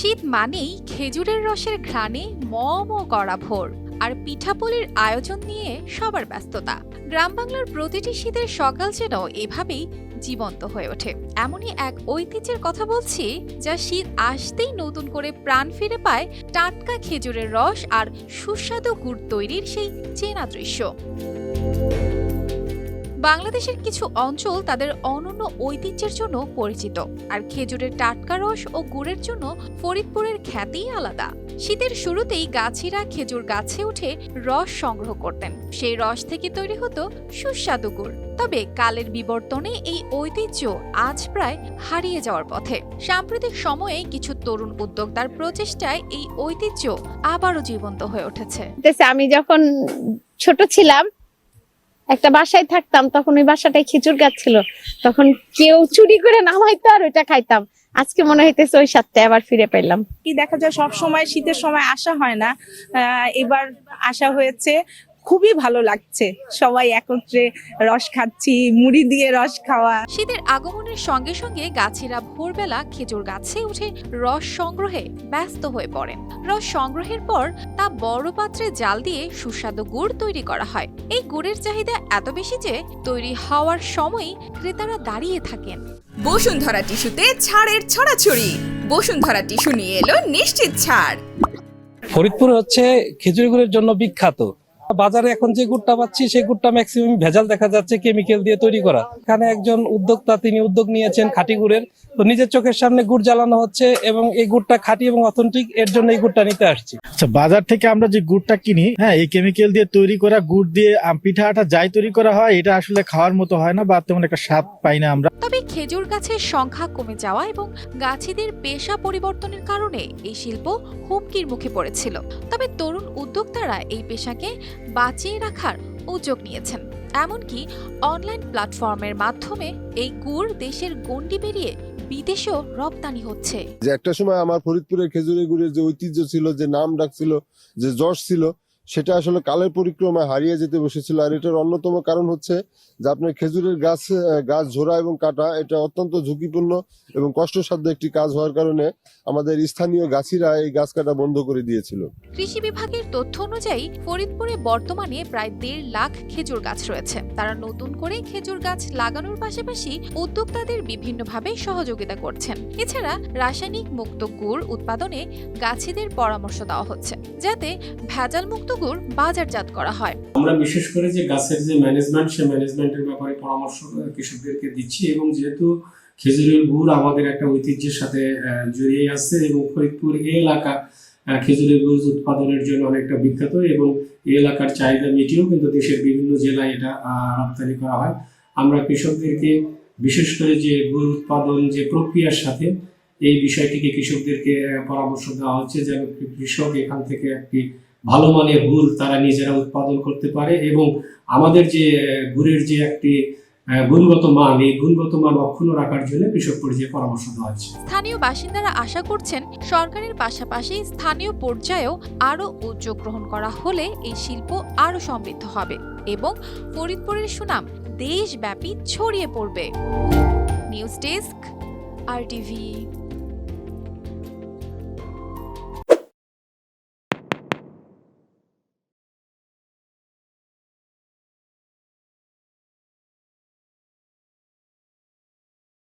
শীত মানেই খেজুরের রসের ঘ্রাণে ম ম করা ভোর, আর পিঠাপুলির আয়োজন নিয়ে সবার ব্যস্ততা। গ্রাম বাংলার প্রতিটি শীতের সকাল যেন এভাবেই জীবন্ত হয়ে ওঠে। এমনই এক ঐতিহ্যের কথা বলছি, যা শীত আসতেই নতুন করে প্রাণ ফিরে পায় টাটকা খেজুরের রস আর সুস্বাদু গুড় তৈরির সেই চেনা দৃশ্য। বাংলাদেশের কিছু অঞ্চল তাদের অনন্য ঐতিহ্যের জন্য পরিচিত, আর খেজুরের টাটকা রস ও গুড়ের জন্য ফরিদপুরের খ্যাতিই আলাদা। শীতের শুরুতেই গাছিরা খেজুর গাছে উঠে রস সংগ্রহ করতেন। সেই রস থেকে তৈরি হতো সুস্বাদু গুড়। তবে কালের বিবর্তনে এই ঐতিহ্য আজ প্রায় হারিয়ে যাওয়ার পথে। সাম্প্রতিক সময়ে কিছু তরুণ উদ্যোক্তার প্রচেষ্টায় এই ঐতিহ্য আবারও জীবন্ত হয়ে উঠেছে। আমি যখন ছোট ছিলাম একটা বাসায় থাকতাম, তখন ওই বাসাটায় খেজুর গাছ ছিল। তখন কেউ চুরি করে নামাইতো আর ওইটা খাইতাম। আজকে মনে হইতেছে ওই সাতটায় আবার ফিরে পেলাম কি দেখা যায় সব সময় শীতের সময় আসা হয় না। এবার আসা হয়েছে। খুবই ভালো লাগছে। সবাই একত্রে রস খাচ্ছি মুড়ি দিয়ে রস খাওয়া। শীতের আগমনের সঙ্গে সঙ্গে গাছেরা ভোরবেলা খেজুর গাছে উঠে রস সংগ্রহে ব্যস্ত হয়ে পড়েন রস সংগ্রহের পর তা বড় পাত্রে জাল দিয়ে সুস্বাদু গুড় তৈরি করা হয়। এই গুড়ের চাহিদা এত বেশি যে তৈরি হওয়ার সময়ই ক্রেতারা দাঁড়িয়ে থাকেন। বসুন্ধরা টিস্যুতে ছাড়ের ছড়াছড়ি। বসুন্ধরা টিস্যু নিয়ে এলো নিশ্চিত ছাড়। ফরিদপুর হচ্ছে খেজুর গুড়ের জন্য বিখ্যাত। বাজারে এখন যে গুড়টা পাচ্ছি সেই গুড়টা ম্যাক্সিমাম ভেজাল দেখা যাচ্ছে কেমিক্যাল দিয়ে তৈরি করা। এখানে একজন উদ্যোক্তা তিনি উদ্যোগ নিয়েছেন খাঁটি গুড়ের। তো নিজের চোখের সামনে গুড় জ্বালানো হচ্ছে এবং এই গুড়টা খাঁটি এবং অথেন্টিক এর জন্য এই গুড়টা নিতে আসছি। আচ্ছা বাজার থেকে আমরা যে গুড়টা কিনি হ্যাঁ এই কেমিক্যাল দিয়ে তৈরি করা গুড় দিয়ে পিঠা আটা যাই তৈরি করা হয় এটা আসলে খাওয়ার মতো হয় না বা তেমন একটা স্বাদ পাই না আমরা। তবে খেজুর গাছের সংখ্যা কমে যাওয়া এবং গাছিদের পেশা পরিবর্তনের কারণে এই শিল্প হুমকির মুখে পড়েছিল। তবে তরুণ উদ্যোক্তারা এই পেশাকে বাঁচিয়ে রাখার উদ্যোগ নিয়েছেন। এমনকি অনলাইন প্ল্যাটফর্মের মাধ্যমে এই গুড় দেশের গণ্ডি পেরিয়ে বিদেশেও রপ্তানি হচ্ছে। যে একটা সময় আমার ফরিদপুরের খেজুরের গুড়ের যে ঐতিহ্য ছিল, যে নাম ডাক ছিল, যে যশ ছিল সেটা আসলে কালের পরিক্রমায় হারিয়ে যেতে বসেছিল। আর এটার অন্যতম কারণ হচ্ছে যে আপনার খেজুরের গাছ গাছ ঝোড়া এবং কাটা, এটা অত্যন্ত ঝুঁকিপূর্ণ এবং কষ্টসাধ্য একটি কাজ হওয়ার কারণে আমাদের স্থানীয় গাছিরা এই গাছ কাটা বন্ধ করে দিয়েছিল। কৃষি বিভাগের তথ্য অনুযায়ী ফরিদপুরে বর্তমানে প্রায় দেড় লাখ খেজুর গাছ রয়েছে। তারা নতুন করে খেজুর গাছ লাগানোর পাশাপাশি উদ্যোক্তাদের বিভিন্নভাবে সহযোগিতা করছেন। এছাড়া রাসায়নিক মুক্ত গুড় উৎপাদনে গাছিদের পরামর্শ দেওয়া হচ্ছে, যাতে ভেজাল মুক্ত গুড় বাজারজাত করা হয়। আমরা বিশেষ করে যে গাছের যে ম্যানেজমেন্ট সে ম্যানেজমেন্টের ব্যাপারে পরামর্শ কৃষকদেরকে দিচ্ছি এবং যেহেতু খেজুরের গুড় আমাদের একটা ঐতিহ্যের সাথে জড়িয়ে আছে এবং ফরিদপুর এই এলাকা খেজুরের গুড় উৎপাদনের জন্য অনেকটা বিখ্যাত এবং এই এলাকার চাহিদা মিটিয়েও কিন্তু দেশের বিভিন্ন জেলায় এটা রপ্তানি করা হয়। আমরা কৃষকদেরকে বিশেষ করে যে গুড় উৎপাদন যে প্রক্রিয়ার সাথে এই বিষয়টিকে কৃষকদেরকে পরামর্শ দেওয়া হচ্ছে যেন কৃষক এখান থেকে একটি ভালো মানের গুড় তারা নিজেরা উৎপাদন করতে পারে এবং আমাদের যে গুড়ের যে একটি গুণগত মান, এই গুণগত মান অক্ষুণ্ণ রাখার জন্য কৃষক পর্যায়ে পরামর্শ দেওয়া হচ্ছে। স্থানীয় বাসিন্দারা আশা করছেন সরকারের পাশাপাশি স্থানীয় পর্যায়েও আরও উদ্যোগ গ্রহণ করা হলে এই শিল্প আরও সমৃদ্ধ হবে এবং ফরিদপুরের সুনাম দেশব্যাপী ছড়িয়ে পড়বে। নিউজ ডেস্ক, আর টিভি